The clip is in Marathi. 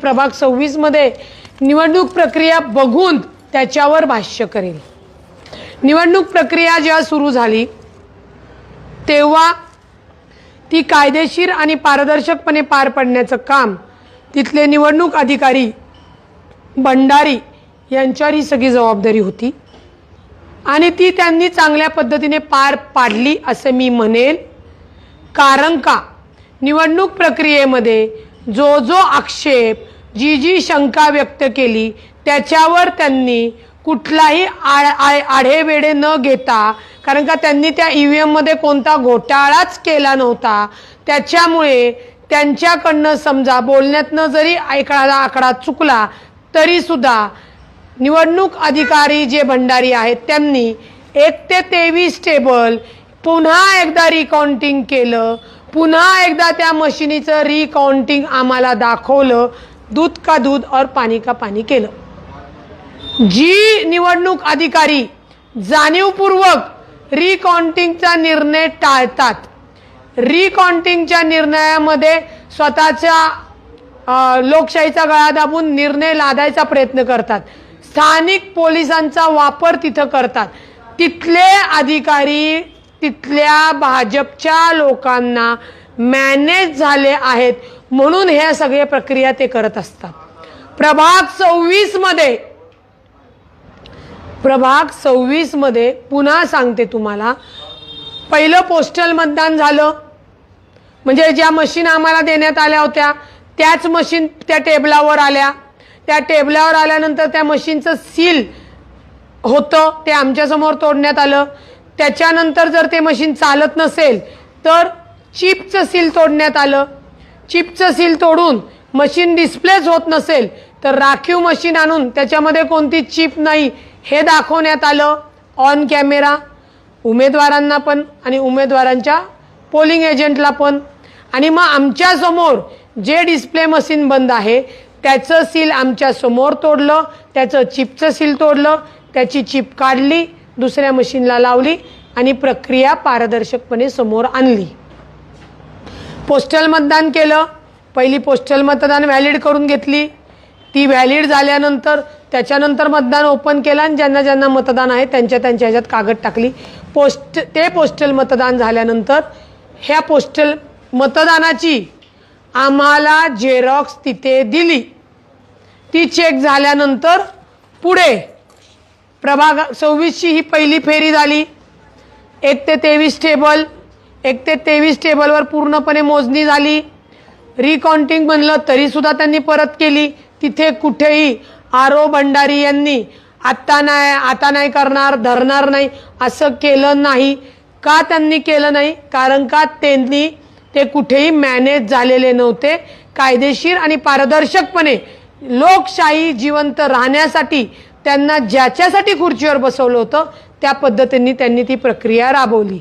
प्रभाग सव्वीसमध्ये निवडणूक प्रक्रिया बघून त्याच्यावर भाष्य करेल. निवडणूक प्रक्रिया जेव्हा सुरू झाली तेव्हा ती कायदेशीर आणि पारदर्शकपणे पार पडण्याचं काम तिथले निवडणूक अधिकारी भंडारी यांच्यावर ही सगळी जबाबदारी होती. आणि ती त्यांनी चांगल्या पद्धतीने पार पाडली असं मी म्हणेन कारण का? निवडणूक प्रक्रियेमध्ये जो जो आक्षेप जी जी शंका व्यक्त केली त्याच्यावर त्यांनी कुठलाही आ- आ- आढेवेढे न घेता कारण का त्यांनी त्या ई व्ही एममध्ये कोणता घोटाळाच केला नव्हता त्याच्यामुळे त्यांच्याकडनं समजा बोलण्यातनं जरी एखादा आकडा चुकला तरीसुद्धा निवडणूक अधिकारी जे भंडारी आहेत त्यांनी एक ते तेवीस टेबल पुन्हा एकदा रिकाउंटिंग केलं पुन्हा एकदा त्या मशिनीचं रिकाउंटिंग आम्हाला दाखवलं दूध का दूध और पाणी का पाणी केलं. जी निवडणूक अधिकारी जाणीवपूर्वक रिकाउंटिंगचा निर्णय टाळतात. रिकाउंटिंगच्या निर्णयामध्ये स्वतःच्या लोकशाहीचा गळा दाबून निर्णय लादायचा प्रयत्न करतात. स्थानिक पोलिसांचा वापर तिथं करतात. तिथले अधिकारी तिथल्या भाजपच्या लोकांना मॅनेज झाले आहेत. म्हणून ह्या सगळ्या प्रक्रिया ते करत असतात. प्रभाग सव्वीसमध्ये प्रभाग सव्वीसमध्ये पुन्हा सांगते तुम्हाला. पहिलं पोस्टल मतदान झालं. म्हणजे ज्या मशीन आम्हाला देण्यात आल्या होत्या त्याच मशीन त्या टेबलावर आल्या. त्या टेबलावर आल्यानंतर त्या मशीनचं सील होतं ते आमच्यासमोर तोडण्यात आलं. त्याच्यानंतर जर ते मशीन चालत नसेल तर चिपचं सील तोडण्यात आलं. चिपचं सील तोडून मशीन डिस्प्लेच होत नसेल तर राखीव मशीन आणून त्याच्यामध्ये कोणती चिप नाही हे दाखवण्यात आलं ऑन कॅमेरा उमेदवारांना पण आणि उमेदवारांच्या पोलिंग एजंटला पण. आणि मग आमच्यासमोर जे डिस्प्ले मशीन बंद आहे त्याचं सील आमच्यासमोर तोडलं त्याचं चिपचं सील तोडलं त्याची चिप काढली दुसऱ्या मशीनला लावली आणि प्रक्रिया पारदर्शकपणे समोर आणली. पोस्टल मतदान केलं. पहिली पोस्टल मतदान व्हॅलिड करून घेतली. ती व्हॅलिड झाल्यानंतर त्याच्यानंतर मतदान ओपन केलं आणि ज्यांना ज्यांना मतदान आहे त्यांच्या त्यांच्या ह्याच्यात कागद टाकली. पोस्ट ते पोस्टल मतदान झाल्यानंतर ह्या पोस्टल मतदानाची आम्हाला झेरॉक्स तिथे दिली. ती चेक झाल्यानंतर पुढे प्रभाग सव्वीसची ही पहिली फेरी झाली. एक ते तेवीस टेबल एक ते तेवीस टेबलवर पूर्णपणे मोजणी झाली. रिकाउंटिंग म्हणलं तरीसुद्धा त्यांनी परत केली. तिथे कुठेही आरो भंडारी यांनी आत्ता नाही आता नाही करणार धरणार नाही असं केलं नाही. का त्यांनी केलं नाही? कारण का त्यांनी ते कुठेही मॅनेज झालेले नव्हते. कायदेशीर आणि पारदर्शकपणे लोकशाही जिवंत राहण्यासाठी त्यांना ज्याच्यासाठी खुर्चीवर बसवलं होतं त्या पद्धतीने त्यांनी ती प्रक्रिया राबवली.